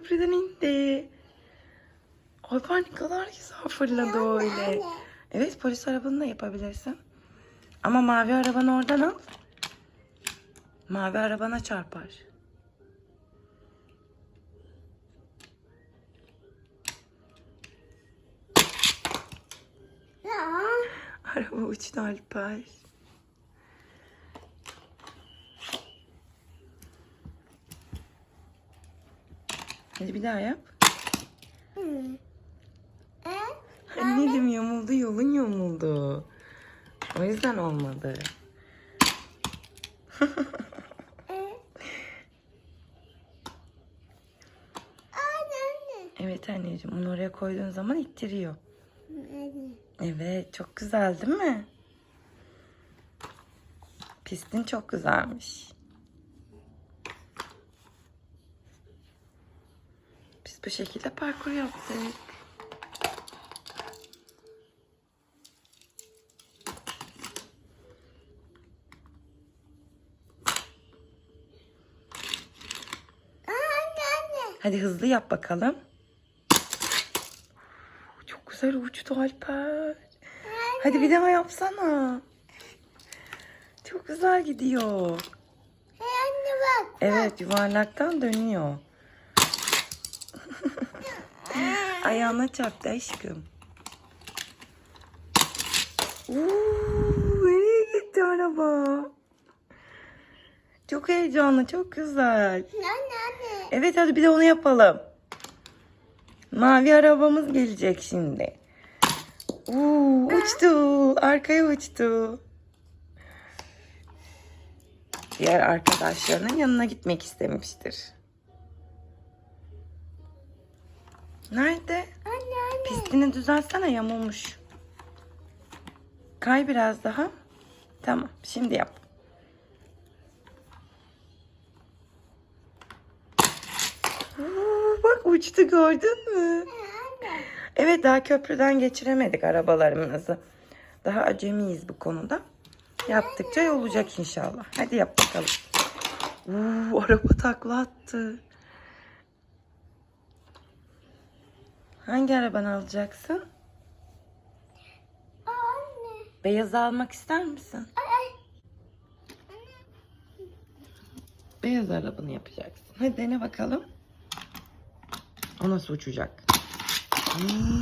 köprüden indi. Alper ne kadar güzel fırladı öyle. Evet polis arabanı da yapabilirsin. Ama mavi arabanı oradan al. Mavi arabana çarpar. Araba uçtu Alper. Hadi bir daha yap. Anneciğim yamuldu yolun yamuldu. O yüzden olmadı. Evet anneciğim onu oraya koyduğun zaman ittiriyor. Evet çok güzel değil mi? Pistin çok güzelmiş. Biz bu şekilde parkur yaptık. Hadi hızlı yap bakalım. Çok güzel uçtu Alper. Hadi bir daha yapsana. Çok güzel gidiyor. Evet yuvarlaktan dönüyor. Ayağına çarptı aşkım. Uuu, nereye gitti araba? Çok heyecanlı, çok güzel. Evet hadi bir de onu yapalım. Mavi arabamız gelecek şimdi. Uuu, uçtu. Arkaya uçtu. Diğer arkadaşlarının yanına gitmek istemiştir. Nerede? Pistini düzeltsene yamulmuş. Kay biraz daha. Tamam şimdi yap. Oo, bak uçtu gördün mü? Evet daha köprüden geçiremedik arabalarımızı. Daha acemiyiz bu konuda. Yaptıkça olacak inşallah. Hadi yap bakalım. Oo, araba takla attı. Hangi arabanı alacaksın? Beyaz almak ister misin? Beyaz arabanı yapacaksın. Hadi dene bakalım. O nasıl uçacak?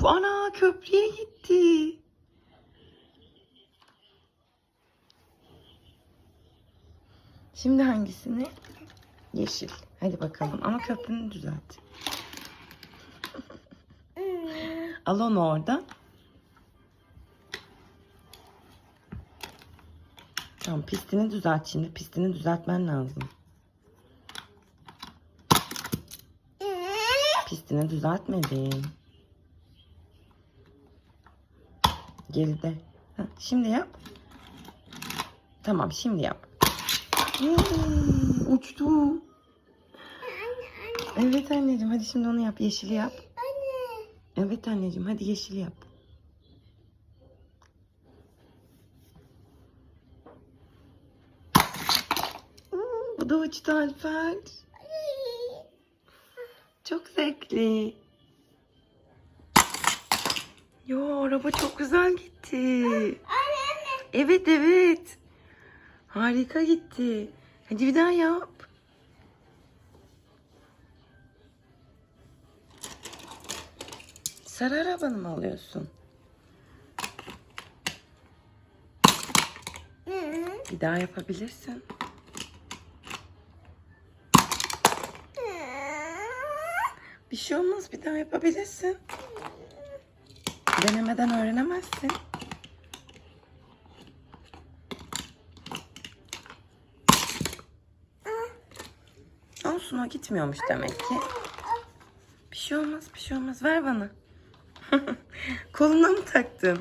Oo, ana köprüye gitti. Şimdi hangisini? Yeşil. Hadi bakalım ama köprünü düzelt. Al onu oradan. Tamam pistini düzelt şimdi. Pistini düzeltmen lazım. Pistini düzeltmedin. Geride. Şimdi yap. Tamam şimdi yap. Uçtu. Evet anneciğim hadi şimdi onu yap. Yeşili yap. Evet anneciğim hadi yeşil yap. Bu da uçtu Alper. Çok zevkli. Yo araba çok güzel gitti. Evet evet. Harika gitti. Hadi bir daha yap. Sarı arabanı mı alıyorsun? Bir daha yapabilirsin. Bir şey olmaz bir daha yapabilirsin. Denemeden öğrenemezsin. Olsun o gitmiyormuş demek ki. Bir şey olmaz bir şey olmaz ver bana. Koluna mı taktın?